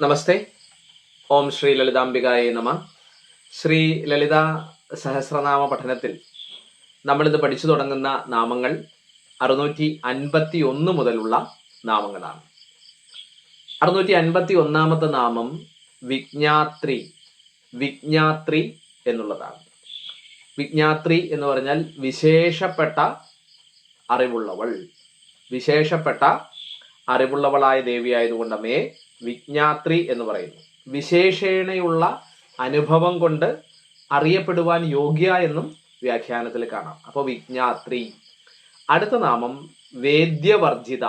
നമസ്തേ. ഓം ശ്രീ ലളിതാംബികായ നമ. ശ്രീ ലളിത സഹസ്രനാമ പഠനത്തിൽ നമ്മളിത് പഠിച്ചു തുടങ്ങുന്ന നാമങ്ങൾ അറുന്നൂറ്റി അൻപത്തി ഒന്ന് മുതലുള്ള നാമങ്ങളാണ്. അറുന്നൂറ്റി അൻപത്തി ഒന്നാമത്തെ നാമം വിജ്ഞാത്രി വിജ്ഞാത്രി എന്നുള്ളതാണ്. വിജ്ഞാത്രി എന്ന് പറഞ്ഞാൽ വിശേഷപ്പെട്ട അറിവുള്ളവൾ. വിശേഷപ്പെട്ട അറിവുള്ളവളായ ദേവിയായതുകൊണ്ട് അമ്മയെ വിജ്ഞാത്രി എന്ന് പറയുന്നു. വിശേഷേണയുള്ള അനുഭവം കൊണ്ട് അറിയപ്പെടുവാൻ യോഗ്യ എന്നും വ്യാഖ്യാനത്തിൽ കാണാം. അപ്പോൾ വിജ്ഞാത്രി. അടുത്ത നാമം വേദ്യവർജിത.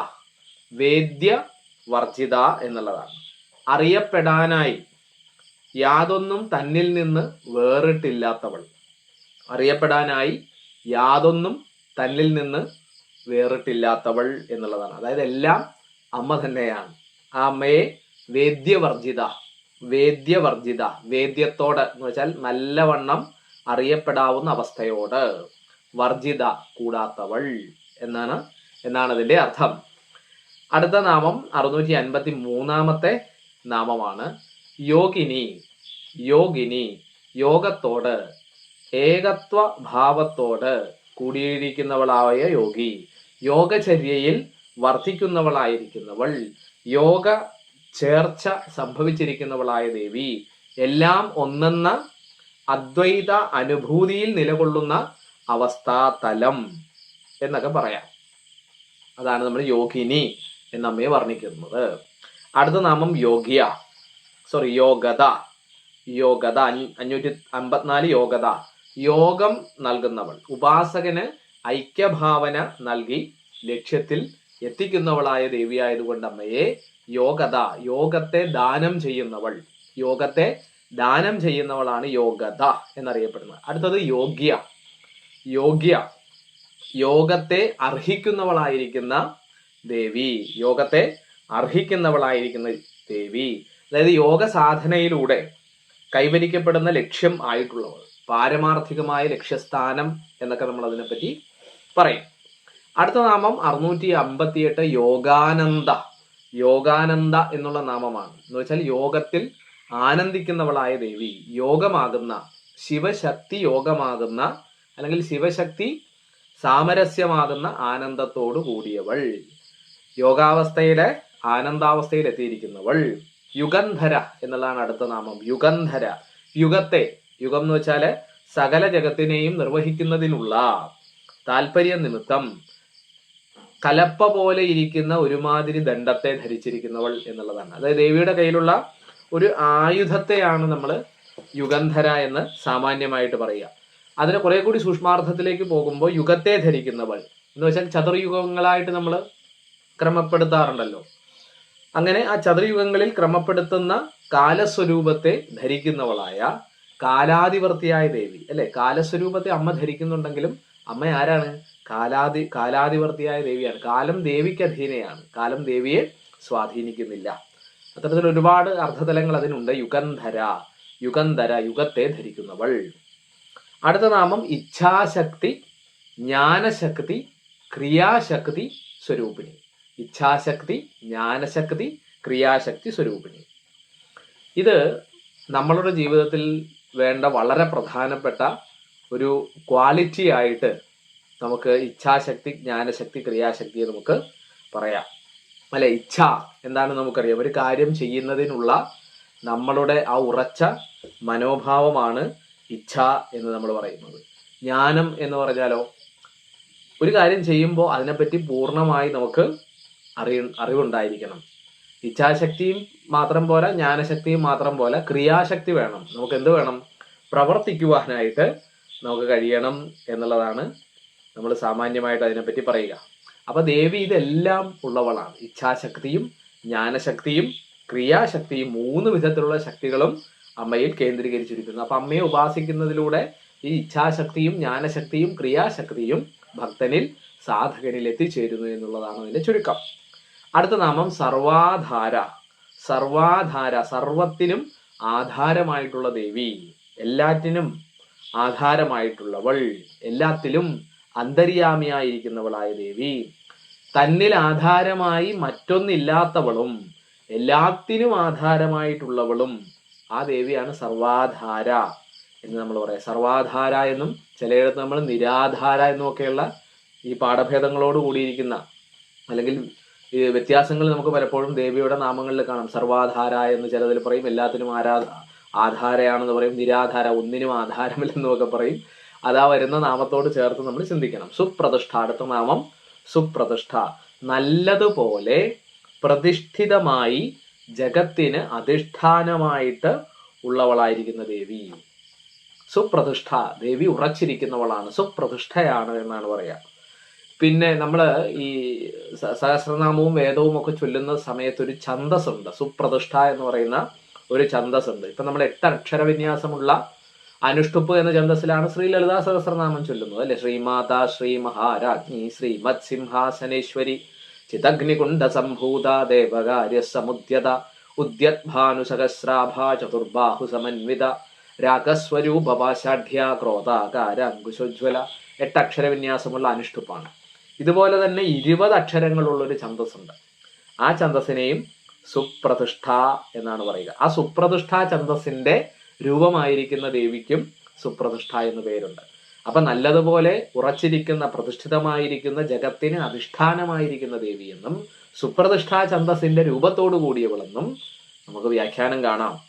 വേദ്യവർജിത എന്നുള്ളതാണ്. അറിയപ്പെടാനായി യാതൊന്നും തന്നിൽ നിന്ന് വേറിട്ടില്ലാത്തവൾ. അറിയപ്പെടാനായി യാതൊന്നും തന്നിൽ നിന്ന് വേറിട്ടില്ലാത്തവൾ എന്നുള്ളതാണ്. അതായത് എല്ലാം അമ്മ തന്നെയാണ്. അമ്മയെ വേദ്യവർജിത വേദ്യവർജിത വേദ്യത്തോട് എന്ന് വെച്ചാൽ നല്ലവണ്ണം അറിയപ്പെടാവുന്ന അവസ്ഥയോട്. വർജിത കൂടാത്തവൾ എന്നാണ് എന്നാണ് അതിന്റെ അർത്ഥം. അടുത്ത നാമം അറുന്നൂറ്റി അൻപത്തി മൂന്നാമത്തെ നാമമാണ് യോഗിനി. യോഗിനി യോഗത്തോട് ഏകത്വ ഭാവത്തോട് കൂടിയിരിക്കുന്നവളായ യോഗി. യോഗചര്യയിൽ വർദ്ധിക്കുന്നവളായിരിക്കുന്നവൾ യോഗ ചേർച്ച സംഭവിച്ചിരിക്കുന്നവളായ ദേവി. എല്ലാം ഒന്നെന്ന അദ്വൈത അനുഭൂതിയിൽ നിലകൊള്ളുന്ന അവസ്ഥാതലം എന്നൊക്കെ പറയാം. അതാണ് നമ്മൾ യോഗിനി എന്നമ്മയെ വർണിക്കുന്നത്. അടുത്ത നാമം യോഗ്യ. സോറി യോഗത. യോഗത അഞ്ഞൂ- അഞ്ഞൂറ്റി അമ്പത്തിനാല് യോഗത. യോഗം നൽകുന്നവൾ. ഉപാസകന് ഐക്യഭാവന നൽകി ലക്ഷ്യത്തിൽ എത്തിക്കുന്നവളായ ദേവിയായതുകൊണ്ട് അമ്മയെ യോഗത യോഗത്തെ ദാനം ചെയ്യുന്നവൾ യോഗത്തെ ദാനം ചെയ്യുന്നവളാണ് യോഗത എന്നറിയപ്പെടുന്നത്. അടുത്തത് യോഗ്യ യോഗ്യ യോഗത്തെ അർഹിക്കുന്നവളായിരിക്കുന്ന ദേവി യോഗത്തെ അർഹിക്കുന്നവളായിരിക്കുന്ന ദേവി. അതായത് യോഗ സാധനയിലൂടെ കൈവരിക്കപ്പെടുന്ന ലക്ഷ്യം ആയിട്ടുള്ളവൾ പാരമാർത്ഥികമായ ലക്ഷ്യസ്ഥാനം എന്നൊക്കെ നമ്മൾ അതിനെപ്പറ്റി പറയും. അടുത്ത നാമം അറുന്നൂറ്റി അമ്പത്തിയെട്ട് യോഗാനന്ദ. യോഗാനന്ദ എന്നുള്ള നാമമാണ്. എന്ന് വെച്ചാൽ യോഗത്തിൽ ആനന്ദിക്കുന്നവളായ ദേവി. യോഗമാകുന്ന ശിവശക്തി യോഗമാകുന്ന അല്ലെങ്കിൽ ശിവശക്തി സാമരസ്യമാകുന്ന ആനന്ദത്തോടു കൂടിയവൾ. യോഗാവസ്ഥയിലെ ആനന്ദാവസ്ഥയിൽ എത്തിയിരിക്കുന്നവൾ യുഗന്ധര എന്നുള്ളതാണ് അടുത്ത നാമം. യുഗന്ധര. യുഗത്തെ യുഗം എന്ന് വെച്ചാൽ സകല ജഗത്തിനെയും നിർവഹിക്കുന്നതിനുള്ള താല്പര്യ നിമിത്തം കലപ്പ പോലെ ഇരിക്കുന്ന ഒരുമാതിരി ദണ്ഡത്തെ ധരിച്ചിരിക്കുന്നവൾ എന്നുള്ളതാണ്. അതായത് ദേവിയുടെ കയ്യിലുള്ള ഒരു ആയുധത്തെയാണ് നമ്മൾ യുഗന്ധര എന്ന് സാമാന്യമായിട്ട് പറയുക. അതിന് കുറെ കൂടി സൂക്ഷ്മാർത്ഥത്തിലേക്ക് പോകുമ്പോൾ യുഗത്തെ ധരിക്കുന്നവൾ എന്ന് വെച്ചാൽ ചതുർയുഗങ്ങളായിട്ട് നമ്മൾ ക്രമപ്പെടുത്താറുണ്ടല്ലോ. അങ്ങനെ ആ ചതുർയുഗങ്ങളിൽ ക്രമപ്പെടുത്തുന്ന കാലസ്വരൂപത്തെ ധരിക്കുന്നവളായ കാലാധിവർത്തിയായ ദേവി അല്ലെ? കാലസ്വരൂപത്തെ അമ്മ ധരിക്കുന്നുണ്ടെങ്കിലും അമ്മ ആരാണ്? കാലാധി കാലാധിവർത്തിയായ ദേവിയാണ്. കാലം ദേവിക്ക് അധീനയാണ്. കാലം ദേവിയെ സ്വാധീനിക്കുന്നില്ല. അത്തരത്തിൽ ഒരുപാട് അർത്ഥതലങ്ങൾ അതിനുണ്ട്. യുഗന്ധര യുഗന്ധര യുഗത്തെ ധരിക്കുന്നവൾ. അടുത്ത നാമം ഇച്ഛാശക്തി ജ്ഞാനശക്തി ക്രിയാശക്തി സ്വരൂപിണി. ഇച്ഛാശക്തി ജ്ഞാനശക്തി ക്രിയാശക്തി സ്വരൂപിണി. ഇത് നമ്മളുടെ ജീവിതത്തിൽ വേണ്ട വളരെ പ്രധാനപ്പെട്ട ഒരു ക്വാളിറ്റി ആയിട്ട് നമുക്ക് ഇച്ഛാശക്തി ജ്ഞാനശക്തി ക്രിയാശക്തി നമുക്ക് പറയാം. അല്ലെ? ഇച്ഛ എന്താണ് നമുക്കറിയാം? ഒരു കാര്യം ചെയ്യുന്നതിനുള്ള നമ്മളുടെ ആ ഉറച്ച മനോഭാവമാണ് ഇച്ഛ എന്ന് നമ്മൾ പറയുന്നത്. ജ്ഞാനം എന്ന് പറഞ്ഞാലോ? ഒരു കാര്യം ചെയ്യുമ്പോൾ അതിനെപ്പറ്റി പൂർണമായി നമുക്ക് അറിയ അറിവുണ്ടായിരിക്കണം. ഇച്ഛാശക്തിയും മാത്രം പോലെ ജ്ഞാനശക്തിയും മാത്രം പോലെ ക്രിയാശക്തി വേണം. നമുക്ക് എന്ത് വേണം? പ്രവർത്തിക്കുവാനായിട്ട് നമുക്ക് കഴിയണം എന്നുള്ളതാണ് നമ്മൾ സാമാന്യമായിട്ട് അതിനെപ്പറ്റി പറയുക. അപ്പൊ ദേവി ഇതെല്ലാം ഉള്ളവളാണ്. ഇച്ഛാശക്തിയും ജ്ഞാനശക്തിയും ക്രിയാശക്തിയും മൂന്ന് വിധത്തിലുള്ള ശക്തികളും അമ്മയിൽ കേന്ദ്രീകരിച്ചിരിക്കുന്നു. അപ്പൊ അമ്മയെ ഉപാസിക്കുന്നതിലൂടെ ഈ ഇച്ഛാശക്തിയും ജ്ഞാനശക്തിയും ക്രിയാശക്തിയും ഭക്തനിൽ സാധകനിൽ എത്തിച്ചേരുന്നു എന്നുള്ളതാണ് അതിന്റെ ചുരുക്കം. അടുത്ത നാമം സർവാധാര. സർവാധാര സർവത്തിനും ആധാരമായിട്ടുള്ള ദേവി. എല്ലാറ്റിനും ആധാരമായിട്ടുള്ളവൾ. എല്ലാത്തിലും അന്തര്യാമിയായിരിക്കുന്നവളായ ദേവി. തന്നിൽ ആധാരമായി മറ്റൊന്നില്ലാത്തവളും എല്ലാത്തിനും ആധാരമായിട്ടുള്ളവളും ആ ദേവിയാണ് സർവാധാര എന്ന് നമ്മൾ പറയാം. സർവാധാര എന്നും ചിലയിടത്ത് നമ്മൾ നിരാധാര എന്നുമൊക്കെയുള്ള ഈ പാഠഭേദങ്ങളോട് കൂടിയിരിക്കുന്ന അല്ലെങ്കിൽ വ്യത്യാസങ്ങൾ നമുക്ക് പലപ്പോഴും ദേവിയുടെ നാമങ്ങളിൽ കാണാം. സർവാധാര എന്ന് ചിലതിൽ പറയും. എല്ലാത്തിനും ആരാ ആധാരയാണെന്ന് പറയും. നിരാധാര ഒന്നിനും ആധാരമില്ലെന്നൊക്കെ പറയും. അതാ വരുന്ന നാമത്തോട് ചേർത്ത് നമ്മൾ ചിന്തിക്കണം. സുപ്രതിഷ്ഠ അടുത്ത നാമം സുപ്രതിഷ്ഠ. നല്ലതുപോലെ പ്രതിഷ്ഠിതമായി ജഗത്തിന് അധിഷ്ഠാനമായിട്ട് ഉള്ളവളായിരിക്കുന്ന ദേവി. സുപ്രതിഷ്ഠ. ദേവി ഉറച്ചിരിക്കുന്നവളാണ്. സുപ്രതിഷ്ഠയാണ് എന്നാണ് പറയാ. പിന്നെ നമ്മൾ ഈ സഹസ്രനാമവും വേദവും ഒക്കെ ചൊല്ലുന്ന സമയത്ത് ഒരു ഛന്തസ് ഉണ്ട് സുപ്രതിഷ്ഠ എന്ന് പറയുന്ന ഒരു ഛന്തസ് ഉണ്ട് ഇപ്പൊ നമ്മൾ എട്ട് അക്ഷരവിന്യാസമുള്ള അനുഷ്ടുപ്പ് എന്ന ഛന്ദസ്സിലാണ് ശ്രീ ലളിതാ സഹസ്രനാമം ചൊല്ലുന്നത് അല്ലെ? ശ്രീമാത ശ്രീ മഹാരാജ്ഞി ശ്രീമത് സിംഹാസനേശ്വരി ചിതഗ്നികുണ്ഡ സംഭൂത ദേവകാര്യ സമുദ്യത ഉദ്യത്ഭാനു സഹസ്രാഭ ചതുർബാഹു സമന്വിത രാഗസ്വരൂപവാശാഢ്യ ക്രോതാകാര അങ്കുശോജ്വല എട്ടക്ഷര വിന്യാസമുള്ള അനുഷ്ടുപ്പാണ്. ഇതുപോലെ തന്നെ ഇരുപത് അക്ഷരങ്ങളുള്ള ഒരു ഛന്ദസ്സുണ്ട്. ആ ഛന്ദസ്സിനെയും സുപ്രതിഷ്ഠ എന്നാണ് പറയുക. ആ സുപ്രതിഷ്ഠ ഛന്ദസ്സിന്റെ രൂപമായിരിക്കുന്ന ദേവിക്കും സുപ്രതിഷ്ഠ എന്ന് പേരുണ്ട്. അപ്പൊ നല്ലതുപോലെ ഉറച്ചിരിക്കുന്ന പ്രതിഷ്ഠിതമായിരിക്കുന്ന ജഗത്തിന് അധിഷ്ഠാനമായിരിക്കുന്ന ദേവിയെന്നും സുപ്രതിഷ്ഠാ ഛന്ദസ്സിന്റെ രൂപത്തോടു കൂടിയവളെന്നും നമുക്ക് വ്യാഖ്യാനം കാണാം.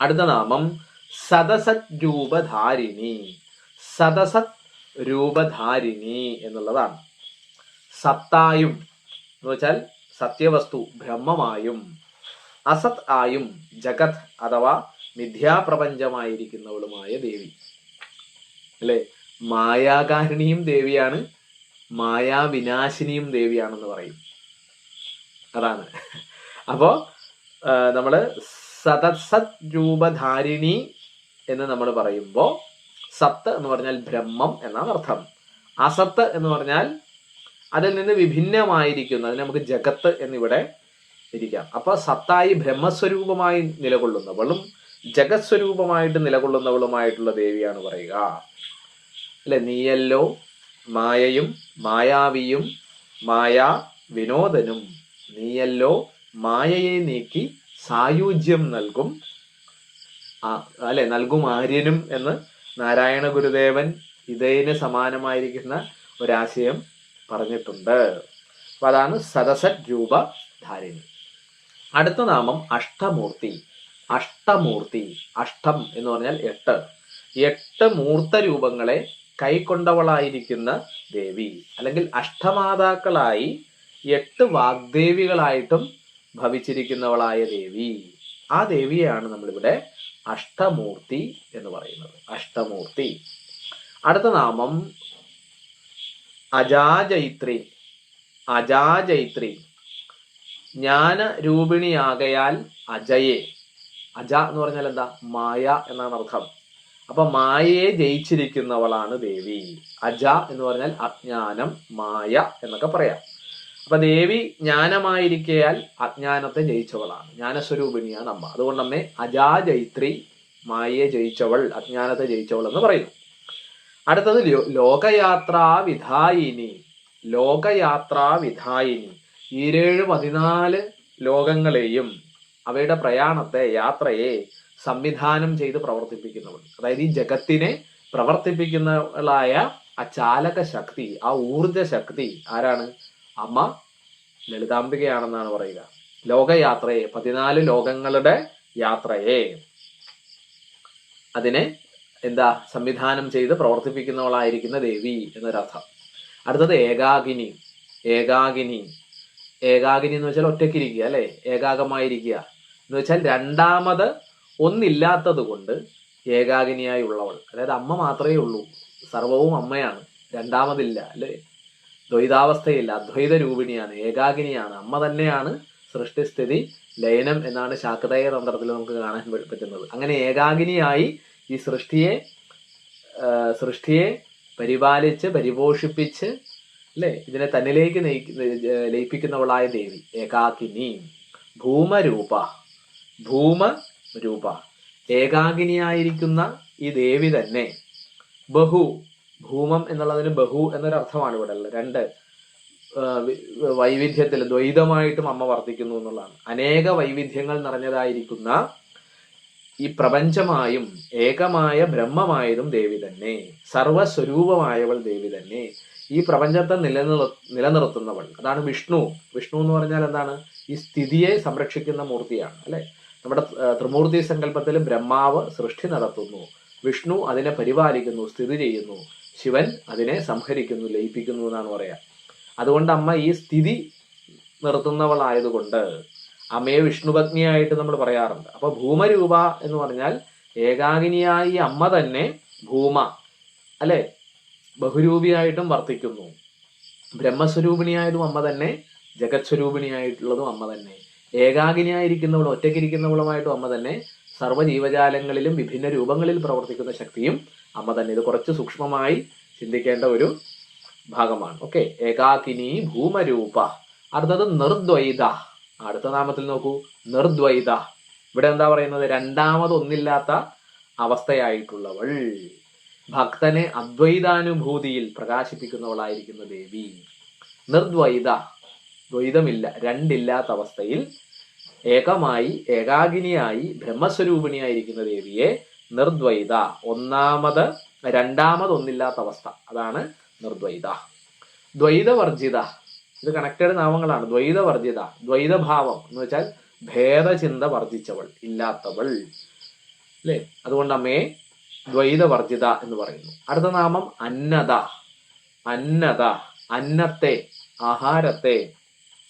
അടുത്ത നാമം സദസത് രൂപധാരിണി. സദസത് രൂപധാരിണി എന്നുള്ളതാണ്. സത്തായും എന്ന് വെച്ചാൽ സത്യവസ്തു ബ്രഹ്മമായും അസത് ആയും ജഗത് അഥവാ മിഥ്യാപ്രപഞ്ചമായിരിക്കുന്നവളുമായ ദേവി. അല്ലെ? മായാകാരിണിയും ദേവിയാണ് മായാവിനാശിനിയും ദേവിയാണെന്ന് പറയും. അതാണ്. അപ്പോ നമ്മൾ സതസത് രൂപധാരിണി എന്ന് നമ്മൾ പറയുമ്പോൾ സത്ത് എന്ന് പറഞ്ഞാൽ ബ്രഹ്മം എന്നാണ് അർത്ഥം. അസത്ത് എന്ന് പറഞ്ഞാൽ അതിൽ നിന്ന് വിഭിന്നമായിരിക്കുന്ന. അതിന് നമുക്ക് ജഗത്ത് എന്നിവിടെ ഇരിക്കാം. അപ്പൊ സത്തായി ബ്രഹ്മസ്വരൂപമായി നിലകൊള്ളുന്നവളും ജഗത് സ്വരൂപമായിട്ട് നിലകൊള്ളുന്നവളുമായിട്ടുള്ള ദേവിയാണ് പറയുക. അല്ലെ? നീയല്ലോ മായയും മായാവിയും മായ വിനോദനും. നീയല്ലോ മായയെ നീക്കി സായുജ്യം നൽകും. അല്ലെ? നൽകും ആര്യനും എന്ന് നാരായണ ഗുരുദേവൻ ഇതേന് സമാനമായിരിക്കുന്ന ഒരാശയം പറഞ്ഞിട്ടുണ്ട്. അപ്പൊ അതാണ് സദസത് രൂപ ധാരിണി അടുത്ത നാമം അഷ്ടമൂർത്തി. അഷ്ടമൂർത്തി അഷ്ടം എന്ന് പറഞ്ഞാൽ എട്ട്. എട്ട് മൂർത്ത രൂപങ്ങളെ കൈക്കൊണ്ടവളായിരിക്കുന്ന ദേവി. അല്ലെങ്കിൽ അഷ്ടമാതാക്കളായി എട്ട് വാഗ്ദേവികളായിട്ടും ഭവിച്ചിരിക്കുന്നവളായ ദേവി. ആ ദേവിയെയാണ് നമ്മളിവിടെ അഷ്ടമൂർത്തി എന്ന് പറയുന്നത്. അഷ്ടമൂർത്തി. അടുത്ത നാമം അജാജൈത്രി. അജാജൈത്രി. ജ്ഞാന രൂപിണിയാകയാൽ അജയെ. അജ എന്ന് പറഞ്ഞാൽ എന്താ? മായ എന്നാണ് അർത്ഥം. അപ്പൊ മായയെ ജയിച്ചിരിക്കുന്നവളാണ് ദേവി. അജ എന്ന് പറഞ്ഞാൽ അജ്ഞാനം മായ എന്നൊക്കെ പറയാം. അപ്പൊ ദേവി ജ്ഞാനമായിരിക്കയാൽ അജ്ഞാനത്തെ ജയിച്ചവളാണ്. ജ്ഞാനസ്വരൂപിണിയാണ് അമ്മ. അതുകൊണ്ട് അമ്മേ അജാ ജൈത്രി മായയെ ജയിച്ചവൾ അജ്ഞാനത്തെ ജയിച്ചവൾ എന്ന് പറയുന്നു. അടുത്തത് ലോകയാത്രാ വിധായിനി. ലോകയാത്രാ വിധായിനി. ഈരേഴ് പതിനാല് ലോകങ്ങളെയും അവയുടെ പ്രയാണത്തെ യാത്രയെ സംവിധാനം ചെയ്ത് പ്രവർത്തിപ്പിക്കുന്നവൾ. അതായത് ഈ ജഗത്തിനെ പ്രവർത്തിപ്പിക്കുന്നവളായ ആ ചാലക ശക്തി ആ ഊർജ ശക്തി ആരാണ്? അമ്മ ലളിതാംബികയാണെന്നാണ് പറയുക. ലോകയാത്രയെ പതിനാല് ലോകങ്ങളുടെ യാത്രയെ. അതിനെ എന്താ? സംവിധാനം ചെയ്ത് പ്രവർത്തിപ്പിക്കുന്നവളായിരിക്കുന്ന ദേവി എന്നൊരർത്ഥം. അടുത്തത് ഏകാകിനി ഏകാകിനി ഏകാകിനി എന്ന് വെച്ചാൽ ഒറ്റയ്ക്കിരിക്കുക അല്ലെ? ഏകാകമായിരിക്കുക എന്ന് വെച്ചാൽ രണ്ടാമത് ഒന്നില്ലാത്തത് കൊണ്ട് ഏകാഗിനിയായി ഉള്ളവൾ അതായത് അമ്മ മാത്രമേ ഉള്ളൂ. സർവവും അമ്മയാണ്. രണ്ടാമതില്ല. അല്ലേ? ദ്വൈതാവസ്ഥയില്ല. അദ്വൈത രൂപിണിയാണ് ഏകാഗിനിയാണ്. അമ്മ തന്നെയാണ് സൃഷ്ടിസ്ഥിതി ലയനം എന്നാണ് ശാക്തേയ തന്ത്രത്തിൽ നമുക്ക് കാണാൻ പറ്റുന്നത്. അങ്ങനെ ഏകാഗിനിയായി ഈ സൃഷ്ടിയെ സൃഷ്ടിയെ പരിപാലിച്ച് പരിപോഷിപ്പിച്ച് അല്ലേ? ഇതിനെ തന്നിലേക്ക് ലയിപ്പിക്കുന്നവളായ ദേവി. ഏകാകിനി ഭൂമരൂപ. ഭൂമരൂപ ഏകാഗിനിയായിരിക്കുന്ന ഈ ദേവി തന്നെ ബഹു ഭൂമം എന്നുള്ളതിന് ബഹു എന്നൊരർത്ഥമാണ് ഇവിടെ ഉള്ളത്. രണ്ട് വൈവിധ്യത്തിൽ ദ്വൈതമായിട്ടും അമ്മ വർദ്ധിക്കുന്നു എന്നുള്ളതാണ്. അനേക വൈവിധ്യങ്ങൾ നിറഞ്ഞതായിരിക്കുന്ന ഈ പ്രപഞ്ചമായും ഏകമായ ബ്രഹ്മമായതും ദേവി തന്നെ. സർവസ്വരൂപമായവൾ ദേവി തന്നെ. ഈ പ്രപഞ്ചത്തെ നിലനിർ നിലനിർത്തുന്നവൾ. അതാണ് വിഷ്ണു. വിഷ്ണു എന്ന് പറഞ്ഞാൽ എന്താണ്? ഈ സ്ഥിതിയെ സംരക്ഷിക്കുന്ന മൂർത്തിയാണ് അല്ലെ? നമ്മുടെ ത്രിമൂർത്തി സങ്കല്പത്തിൽ ബ്രഹ്മാവ് സൃഷ്ടി നടത്തുന്നു. വിഷ്ണു അതിനെ പരിപാലിക്കുന്നു സ്ഥിതി ചെയ്യുന്നു. ശിവൻ അതിനെ സംഹരിക്കുന്നു ലയിപ്പിക്കുന്നു എന്നാണ് പറയാ. അതുകൊണ്ട് അമ്മ ഈ സ്ഥിതി നിർത്തുന്നവളായതുകൊണ്ട് അമ്മയെ വിഷ്ണുപത്നിയായിട്ട് നമ്മൾ പറയാറുണ്ട്. അപ്പൊ ഭൂമരൂപ എന്ന് പറഞ്ഞാൽ ഏകാഗിനിയായി അമ്മ തന്നെ ഭൂമ അല്ലെ? ബഹുരൂപിയായിട്ടും വർത്തിക്കുന്നു. ബ്രഹ്മസ്വരൂപിണിയായതും അമ്മ തന്നെ ജഗത്സ്വരൂപിണിയായിട്ടുള്ളതും അമ്മ തന്നെ. ഏകാകിനിയായിരിക്കുന്നവളും ഒറ്റയ്ക്കിരിക്കുന്നവളുമായിട്ടും അമ്മ തന്നെ സർവ ജീവജാലങ്ങളിലും വിഭിന്ന രൂപങ്ങളിൽ പ്രവർത്തിക്കുന്ന ശക്തിയും അമ്മ തന്നെ. ഇത് കുറച്ച് സൂക്ഷ്മമായി ചിന്തിക്കേണ്ട ഒരു ഭാഗമാണ്. ഓക്കെ ഏകാകിനി ഭൂമരൂപ. അടുത്തത് നിർദ്വൈത. അടുത്ത നാമത്തിൽ നോക്കൂ. നിർദ്വൈത. ഇവിടെ എന്താ പറയുന്നത്? രണ്ടാമതൊന്നില്ലാത്ത അവസ്ഥയായിട്ടുള്ളവൾ. ഭക്തനെ അദ്വൈതാനുഭൂതിയിൽ പ്രകാശിപ്പിക്കുന്നവളായിരിക്കുന്ന ദേവി. നിർദ്വൈത. ദ്വൈതമില്ല രണ്ടില്ലാത്ത അവസ്ഥയിൽ ഏകമായി ഏകാഗിനിയായി ബ്രഹ്മസ്വരൂപിണിയായിരിക്കുന്ന ദേവിയെ നിർദ്വൈത. ഒന്നാമത് രണ്ടാമത് ഒന്നില്ലാത്ത അവസ്ഥ. അതാണ് നിർദ്വൈത. ദ്വൈതവർജിത. ഇത് കണക്റ്റഡ് നാമങ്ങളാണ്. ദ്വൈതവർജിത ദ്വൈതഭാവം എന്ന് വെച്ചാൽ ഭേദചിന്ത വർജിച്ചവൾ ഇല്ലാത്തവൾ. അല്ലേ? അതുകൊണ്ട് അമ്മയെ ദ്വൈതവർജിത എന്ന് പറയുന്നു. അടുത്ത നാമം അന്നത അന്നത അന്നത്തെ ആഹാരത്തെ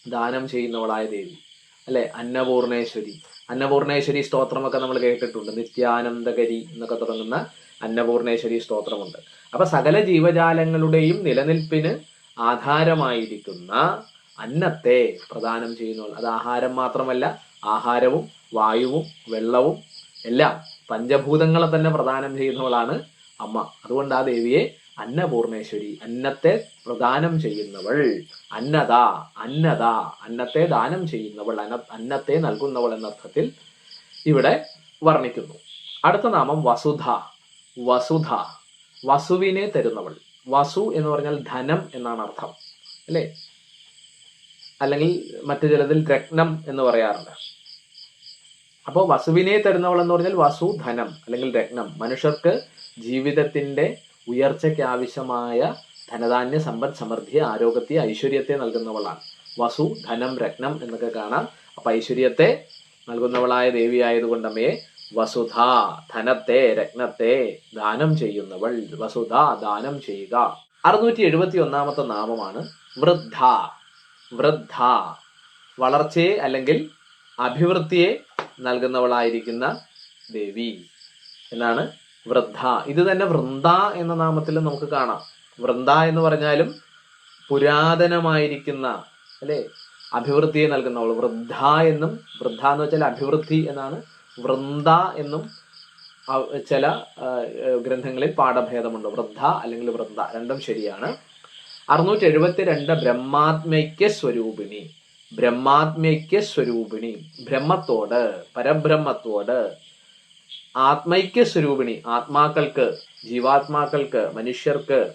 ദാനം ചെയ്യുന്നവളായ ദേവി. അല്ലെ? അന്നപൂർണേശ്വരി. അന്നപൂർണേശ്വരി സ്തോത്രമൊക്കെ നമ്മൾ കേട്ടിട്ടുണ്ട്. നിത്യാനന്ദകരി എന്നൊക്കെ തുടങ്ങുന്ന അന്നപൂർണേശ്വരി സ്തോത്രമുണ്ട്. അപ്പൊ സകല ജീവജാലങ്ങളുടെയും നിലനിൽപ്പിന് ആധാരമായിരിക്കുന്ന അന്നത്തെ പ്രദാനം ചെയ്യുന്നവൾ. അത് ആഹാരം മാത്രമല്ല ആഹാരവും വായുവും വെള്ളവും എല്ലാം പഞ്ചഭൂതങ്ങളെ തന്നെ പ്രദാനം ചെയ്യുന്നവളാണ് അമ്മ. അതുകൊണ്ട് ആ ദേവിയെ അന്നപൂർണേശ്വരി അന്നത്തെ പ്രദാനം ചെയ്യുന്നവൾ അന്നത അന്നത അന്നത്തെ ദാനം ചെയ്യുന്നവൾ അന്ന അന്നത്തെ നൽകുന്നവൾ എന്നർത്ഥത്തിൽ ഇവിടെ വർണിക്കുന്നു. അടുത്ത നാമം വസുധ വസുധ വസുവിനെ തരുന്നവൾ. വസു എന്ന് പറഞ്ഞാൽ ധനം എന്നാണ് അർത്ഥം അല്ലേ? അല്ലെങ്കിൽ മറ്റു ചിലതിൽ രത്നം എന്ന് പറയാറുണ്ട്. അപ്പോൾ വസുവിനെ തരുന്നവൾ എന്ന് പറഞ്ഞാൽ വസു ധനം അല്ലെങ്കിൽ രത്നം. മനുഷ്യർക്ക് ജീവിതത്തിന്റെ ഉയർച്ചയ്ക്ക് ആവശ്യമായ ധനധാന്യ സമ്പദ് സമൃദ്ധി ആരോഗ്യത്തെ ഐശ്വര്യത്തെ നൽകുന്നവളാണ്. വസു ധനം രത്നം എന്നൊക്കെ കാണാം. അപ്പൊ ഐശ്വര്യത്തെ നൽകുന്നവളായ ദേവിയായതുകൊണ്ട് അമ്മയെ വസുധ ധനത്തെ രത്നത്തെ ദാനം ചെയ്യുന്നവൾ. വസുധ ദാനം ചെയ്യുക. അറുന്നൂറ്റി എഴുപത്തി ഒന്നാമത്തെ നാമമാണ് വൃദ്ധ. വൃദ്ധ. വളർച്ചയെ അല്ലെങ്കിൽ അഭിവൃദ്ധിയെ നൽകുന്നവളായിരിക്കുന്ന ദേവി എന്നാണ് വൃദ്ധ. ഇത് തന്നെ വൃന്ദ എന്ന നാമത്തിൽ നമുക്ക് കാണാം. വൃന്ദ എന്ന് പറഞ്ഞാലും പുരാതനമായിരിക്കുന്ന അല്ലെ? അഭിവൃദ്ധിയെ നൽകുന്നവൾ. വൃദ്ധ എന്നും വൃദ്ധ എന്ന് വെച്ചാൽ അഭിവൃദ്ധി എന്നാണ്. വൃന്ദ എന്നും ചില ഗ്രന്ഥങ്ങളിൽ പാഠഭേദമുണ്ട്. വൃദ്ധ അല്ലെങ്കിൽ വൃന്ദ രണ്ടും ശരിയാണ്. അറുന്നൂറ്റി എഴുപത്തി രണ്ട് ബ്രഹ്മാത്മൈക്യ സ്വരൂപിണി. ബ്രഹ്മാത്മൈക്യ സ്വരൂപിണി. ബ്രഹ്മത്തോട് പരബ്രഹ്മത്തോട്. ആത്മൈക്യ സ്വരൂപിണി ആത്മാക്കൾക്ക് ജീവാത്മാക്കൾക്ക് മനുഷ്യർക്ക്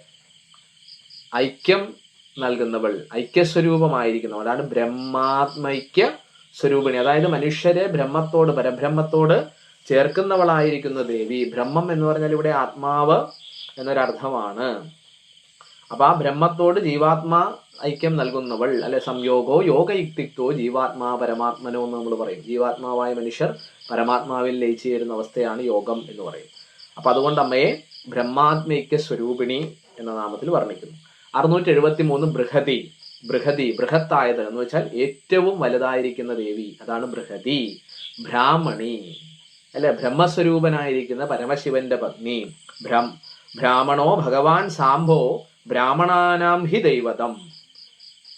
ഐക്യം നൽകുന്നവൾ ഐക്യസ്വരൂപമായിരിക്കുന്നവൾ. അതാണ് ബ്രഹ്മാത്മൈക്യ സ്വരൂപിണി. അതായത് മനുഷ്യരെ ബ്രഹ്മത്തോട് പരബ്രഹ്മത്തോട് ചേർക്കുന്നവളായിരിക്കുന്ന ദേവി. ബ്രഹ്മം എന്ന് പറഞ്ഞാൽ ഇവിടെ ആത്മാവ് എന്നൊരർത്ഥമാണ്. അപ്പൊ ആ ബ്രഹ്മത്തോട് ജീവാത്മാ ഐക്യം നൽകുന്നവൾ അല്ലെ സംയോഗോ യോഗയുക്തിത്വോ ജീവാത്മാ പരമാത്മനോ എന്ന് നമ്മൾ പറയും. ജീവാത്മാവായ മനുഷ്യർ പരമാത്മാവിൽ ലയിച്ചു ചേരുന്ന അവസ്ഥയാണ് യോഗം എന്ന് പറയും. അപ്പൊ അതുകൊണ്ട് അമ്മയെ ബ്രഹ്മാത്മൈക്യ സ്വരൂപിണി എന്ന നാമത്തിൽ വർണിക്കുന്നു. അറുന്നൂറ്റി എഴുപത്തി മൂന്ന് ബൃഹതി ബൃഹതി ബൃഹത്തായത് എന്ന് വെച്ചാൽ ഏറ്റവും വലുതായിരിക്കുന്ന ദേവി അതാണ് ബൃഹതി ബ്രാഹ്മണി. അല്ലെ ബ്രഹ്മസ്വരൂപനായിരിക്കുന്ന പരമശിവന്റെ പത്നി ബ്രം ബ്രാഹ്മണോ ഭഗവാൻ സാംഭോ ബ്രാഹ്മണാനാം ഹി ദൈവതം.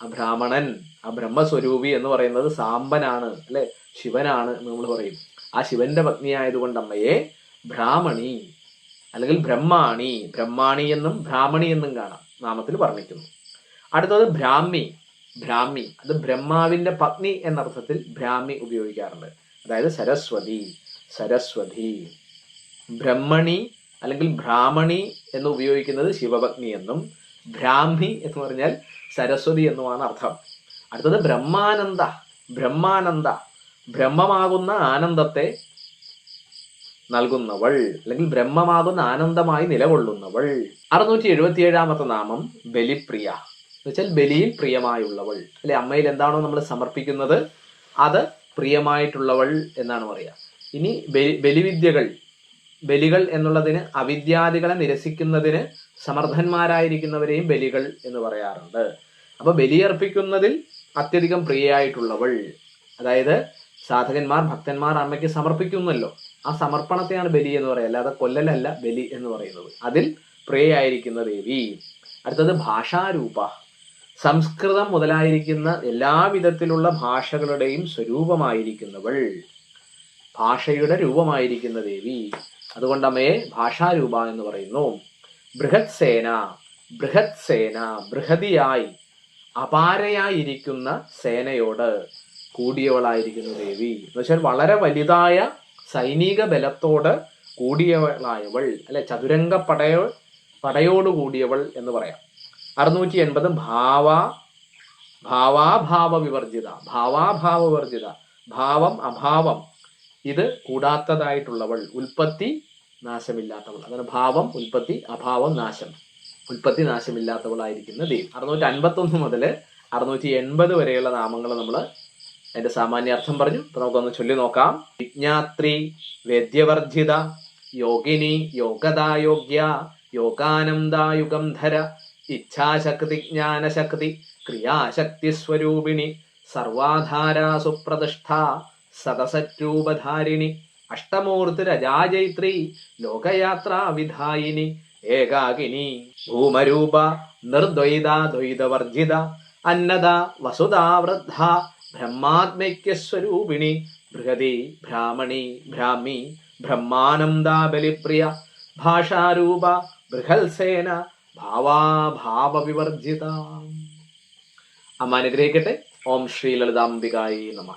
ആ ബ്രാഹ്മണൻ ആ ബ്രഹ്മസ്വരൂപി എന്ന് പറയുന്നത് സാമ്പനാണ് അല്ലെ? ശിവനാണ് എന്ന് നമ്മൾ പറയും. ആ ശിവന്റെ പത്നിയായതുകൊണ്ട് അമ്മയെ ബ്രാഹ്മണി അല്ലെങ്കിൽ ബ്രഹ്മാണി ബ്രഹ്മാണി എന്നും ബ്രാഹ്മണി എന്നും കാണാം നാമത്തിൽ വർണിക്കുന്നു. അടുത്തത് ബ്രാഹ്മി ബ്രാഹ്മി. അത് ബ്രഹ്മാവിന്റെ പത്നി എന്നർത്ഥത്തിൽ ബ്രാഹ്മി ഉപയോഗിക്കാറുണ്ട്. അതായത് സരസ്വതി സരസ്വതി. ബ്രഹ്മണി അല്ലെങ്കിൽ ബ്രാഹ്മണി എന്ന് ഉപയോഗിക്കുന്നത് ശിവപത്നി എന്നും ബ്രാഹ്മി എന്ന് പറഞ്ഞാൽ സരസ്വതി എന്നുമാണ് അർത്ഥം. അടുത്തത് ബ്രഹ്മാനന്ദ ബ്രഹ്മാനന്ദ. ബ്രഹ്മമാകുന്ന ആനന്ദത്തെ നൽകുന്നവൾ അല്ലെങ്കിൽ ബ്രഹ്മമാകുന്ന ആനന്ദമായി നിലകൊള്ളുന്നവൾ. അറുന്നൂറ്റി എഴുപത്തി ഏഴാമത്തെ നാമം ബലിപ്രിയ. എന്ന് വെച്ചാൽ ബലിയിൽ പ്രിയമായുള്ളവൾ. അല്ലെ അമ്മയിൽ എന്താണോ നമ്മൾ സമർപ്പിക്കുന്നത് അത് പ്രിയമായിട്ടുള്ളവൾ എന്നാണ് പറയുക. ഇനി ബലിവിദ്യകൾ ബലികൾ എന്നുള്ളതിന് അവിദ്യാദികളെ നിരസിക്കുന്നതിന് സമർത്ഥന്മാരായിരിക്കുന്നവരെയും ബലികൾ എന്ന് പറയാറുണ്ട്. അപ്പൊ ബലിയർപ്പിക്കുന്നതിൽ അത്യധികം പ്രിയയായിട്ടുള്ളവൾ അതായത് സാധകന്മാർ ഭക്തന്മാർ അമ്മയ്ക്ക് സമർപ്പിക്കുന്നല്ലോ ആ സമർപ്പണത്തെയാണ് ബലി എന്ന് പറയുക. അല്ലാതെ കൊല്ലലല്ല ബലി എന്ന് പറയുന്നത്. അതിൽ പ്രിയയായിരിക്കുന്ന ദേവി. അടുത്തത് ഭാഷാരൂപ. സംസ്കൃതം മുതലായിരിക്കുന്ന എല്ലാവിധത്തിലുള്ള ഭാഷകളുടെയും സ്വരൂപമായിരിക്കുന്നവൾ. ഭാഷയുടെ രൂപമായിരിക്കുന്ന ദേവി. അതുകൊണ്ട് അമ്മയെ ഭാഷാരൂപ എന്ന് പറയുന്നു. ബൃഹത് സേന ബൃഹത് സേന ബൃഹതിയായി അപാരയായിരിക്കുന്ന സേനയോട് കൂടിയവളായിരിക്കുന്നു ദേവി. എന്ന് വെച്ചാൽ വളരെ വലുതായ സൈനിക ബലത്തോട് കൂടിയവളായവൾ അല്ലെ ചതുരംഗ പടയോ പടയോട് കൂടിയവൾ എന്ന് പറയാം. അറുന്നൂറ്റി എൺപത് ഭാവ ഭാവാഭാവ വിവർജിത ഭാവാഭാവ വിവർജിത ഭാവം അഭാവം. ഇത് കൂടാത്തതായിട്ടുള്ളവൾ ഉൽപ്പത്തി നാശമില്ലാത്തവൾ. അങ്ങനെ ഭാവം ഉൽപ്പത്തി അഭാവം നാശം. ഉൽപ്പത്തി നാശമില്ലാത്തവളായിരിക്കുന്ന ദേവി. അറുന്നൂറ്റി അൻപത്തി ഒന്ന് മുതൽ അറുന്നൂറ്റി എൺപത് വരെയുള്ള നാമങ്ങൾ നമ്മൾ അതിന്റെ സാമാന്യ അർത്ഥം പറഞ്ഞു. ഇപ്പൊ നമുക്കൊന്ന് ചൊല്ലി നോക്കാം. വിജ്ഞാത്രി വേദ്യവർജിത യോഗിനി യോഗദായോഗ്യ യോഗാനന്ദായുഗന്ധര ഇച്ഛാശക്തി ജ്ഞാനശക്തി ക്രിയാശക്തി സ്വരൂപിണി സർവാധാരാ സുപ്രതിഷ്ഠ സദസരൂപധാരിണി അഷ്ടമൂർത്തിരജാജൈത്രി ലോകയാത്രാ വിധായിനി ഏകാകിനി. ഭൂമരൂപ നിർദ്വൈത ദ്വൈതവർജിത അന്നദ വസുധാവൃദ്ധ ബ്രഹ്മാത്മൈക്യസ്വരൂപിണി ബൃഹതി ബ്രാഹ്മണി ബ്രാഹ്മി ബ്രഹ്മാനന്ദാ ബലിപ്രിയ ഭാഷാരൂപ ബൃഹൽസേന ഭാവാഭാവവിവർജിത അമ്മ അനുഗ്രഹിക്കട്ടെ. ഓം ശ്രീ ലളിതാംബികായി നമ.